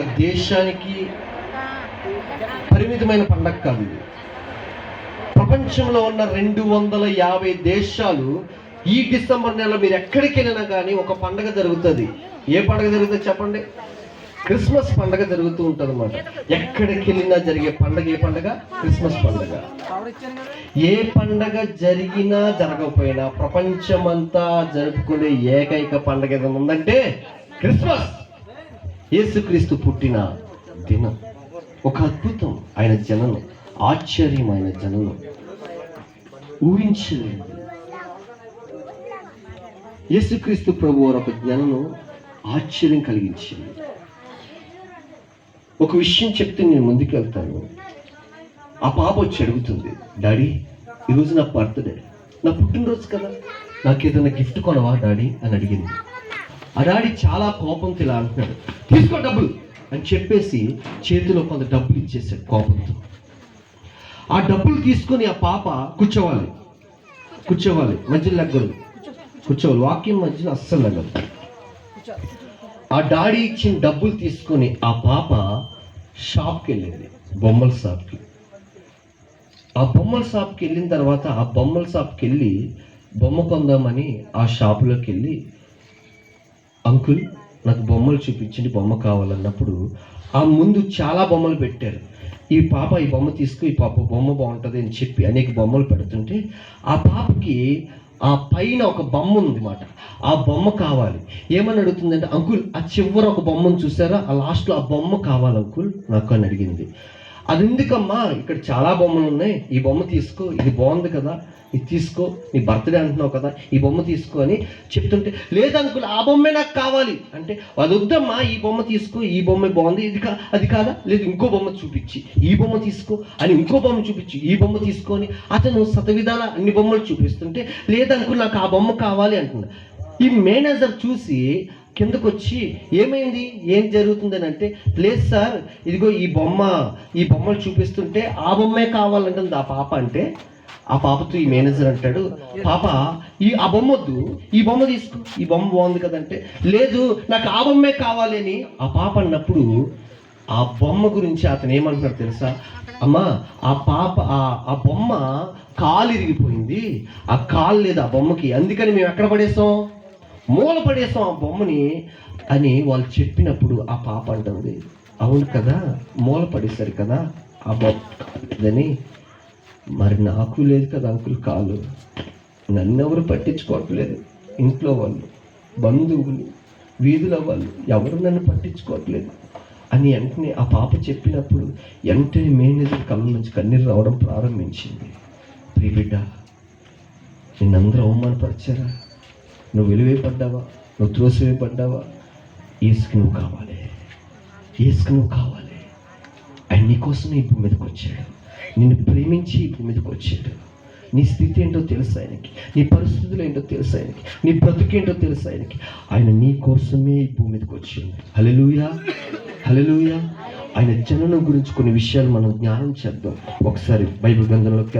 దేశానికి పరిమితమైన పండగ కాదు ఇది. ప్రపంచంలో ఉన్న రెండు వందల యాభై దేశాలు ఈ డిసెంబర్ నెల మీరు ఎక్కడికి వెళ్ళినా కానీ ఒక పండగ జరుగుతుంది. ఏ పండగ జరుగుతుంది చెప్పండి? క్రిస్మస్ పండగ జరుగుతూ ఉంటుంది అన్నమాట ఎక్కడికి వెళ్ళినా జరిగే పండగ ఏ పండగ? క్రిస్మస్ పండగ. ఏ పండగ జరిగినా జరగకపోయినా ప్రపంచమంతా జరుపుకునే ఏకైక పండగ ఏదైనా ఉందంటే క్రిస్మస్. యేసుక్రీస్తు పుట్టిన దినం. ఒక అద్భుతం ఆయన జననం ఆశ్చర్యం ఆయన జననం. ఊహించలేదు యేసుక్రీస్తు ప్రభు వారు ఒక జననం ఆశ్చర్యం కలిగించింది. ఒక విషయం చెప్తే నేను ముందుకు వెళ్తాను. ఆ పాప వచ్చి అడుగుతుంది డాడీ ఈరోజు నా బర్త్డే. నా పుట్టినరోజు కదా. నాకు ఏదైనా గిఫ్ట్ కొనవా డాడీ? అని అడిగింది. ఆ డాడీ చాలా కోపంతో ఇలా అంటున్నాడు. తీసుకో డబ్బులు అని చెప్పేసి చేతిలో కొంత డబ్బులు ఇచ్చేసాడు కోపంతో. ఆ డబ్బులు తీసుకొని ఆ పాప కూర్చోవాలి. కూర్చోవాలి. మధ్యలో లెగ్గరు. కూర్చోవాలి. వాక్యం మధ్యలో అస్సలు లెగ్గరు ఆ డాడీ ఇచ్చిన డబ్బులు తీసుకొని ఆ పాప షాప్కి వెళ్ళింది. బొమ్మల షాప్కి. ఆ బొమ్మల షాప్కి వెళ్ళిన తర్వాత ఆ బొమ్మల షాప్కి వెళ్ళి బొమ్మ కొందామని ఆ షాపులోకి వెళ్ళి అంకుల్ నాకు బొమ్మలు చూపించండి బొమ్మ కావాలన్నప్పుడు ఆ ముందు చాలా బొమ్మలు పెట్టారు. ఈ పాప ఈ బొమ్మ తీసుకు ఈ పాప బొమ్మ బాగుంటుంది అని చెప్పి అనేక బొమ్మలు పెడుతుంటే ఆ పాపకి ఆ పైన ఒక బొమ్మ ఉంది ఆ బొమ్మ కావాలి. ఏమని అడుగుతుందంటే అంకుల్ ఆ చివర ఒక బొమ్మను చూసారా? ఆ లాస్ట్లో ఆ బొమ్మ కావాలి అంకుల్. నాకు అని అడిగింది. అది ఎందుకమ్మా ఇక్కడ చాలా బొమ్మలు ఉన్నాయి. ఈ బొమ్మ తీసుకో. ఇది బాగుంది కదా. ఇది తీసుకో. నీ బర్త్డే అంటున్నావు కదా. ఈ బొమ్మ తీసుకో అని చెప్తుంటే లేదు ఆ బొమ్మే నాకు కావాలి. అంటే అది వద్దమ్మా. ఈ బొమ్మ తీసుకో. ఈ బొమ్మ బాగుంది. ఇది కా అది కాదా? లేదు ఇంకో బొమ్మ చూపించి. ఈ బొమ్మ తీసుకో అని ఇంకో బొమ్మ చూపించి. ఈ బొమ్మ తీసుకొని అతను సతవిధాల అన్ని బొమ్మలు చూపిస్తుంటే లేదు నాకు ఆ బొమ్మ కావాలి అంటున్నా ఈ మేనేజర్ చూసి కిందకు వచ్చి ఏమైంది? ఏం జరుగుతుందని అంటే లేదు సార్ ఇదిగో ఈ బొమ్మ ఈ బొమ్మలు చూపిస్తుంటే ఆ బొమ్మే కావాలంటుంది ఆ పాప అంటే ఆ పాపతో ఈ మేనేజర్ అంటాడు పాప ఈ ఆ బొమ్మ వద్దు ఈ బొమ్మ తీసుకో ఈ బొమ్మ బాగుంది కదంటే లేదు నాకు ఆ బొమ్మే కావాలి అని. ఆ పాప అన్నప్పుడు ఆ బొమ్మ గురించి అతను ఏమంటున్నాడు తెలుసా? అమ్మా ఆ పాప ఆ బొమ్మ కాలు ఇరిగిపోయింది ఆ కాలు లేదు ఆ బొమ్మకి అందుకని మేము ఎక్కడ పడేసాం మూల పడేసాం ఆ బొమ్మని అని వాళ్ళు చెప్పినప్పుడు ఆ పాప అంటుంది. అవును కదా మూల పడేశారు కదా ఆ బొమ్మని మరి నాకు లేదు కదా అంకుల్ కాలు. నన్ను ఎవరు పట్టించుకోవట్లేదు ఇంట్లో వాళ్ళు బంధువులు వీధుల వాళ్ళు ఎవరు నన్ను పట్టించుకోవట్లేదు అని వెంటనే ఆ పాప చెప్పినప్పుడు వెంటనే మేనేజర్ కళ్ళ నుంచి కన్నీరు రావడం ప్రారంభించింది. ప్రియ బిడ్డ నిన్నందరూ అవమానపరిచారా? నువ్వు వెలువైపడ్డావా? నువ్వు త్రోసివేయబడ్డావా? ఏసుకు నువ్వు కావాలి. ఏసుకు నువ్వు కావాలి. ఆయన నీకోసం ఈ భూమి మీదకి వచ్చాడు. నిన్ను ప్రేమించి ఈ భూమి మీదకి వచ్చాడు. నీ స్థితి ఏంటో తెలుసు ఆయనకి? నీ పరిస్థితులు ఏంటో తెలుసు ఆయనకి? నీ బ్రతుకేంటో తెలుసు ఆయనకి? ఆయన నీ కోసమే ఈ భూమి మీదకి వచ్చింది హలలుయా హలలుయా ఆయన జననం గురించి కొన్ని విషయాలు మనం జ్ఞానం చేద్దాం. ఒకసారి బైబిల్ గ్రంథంలోకి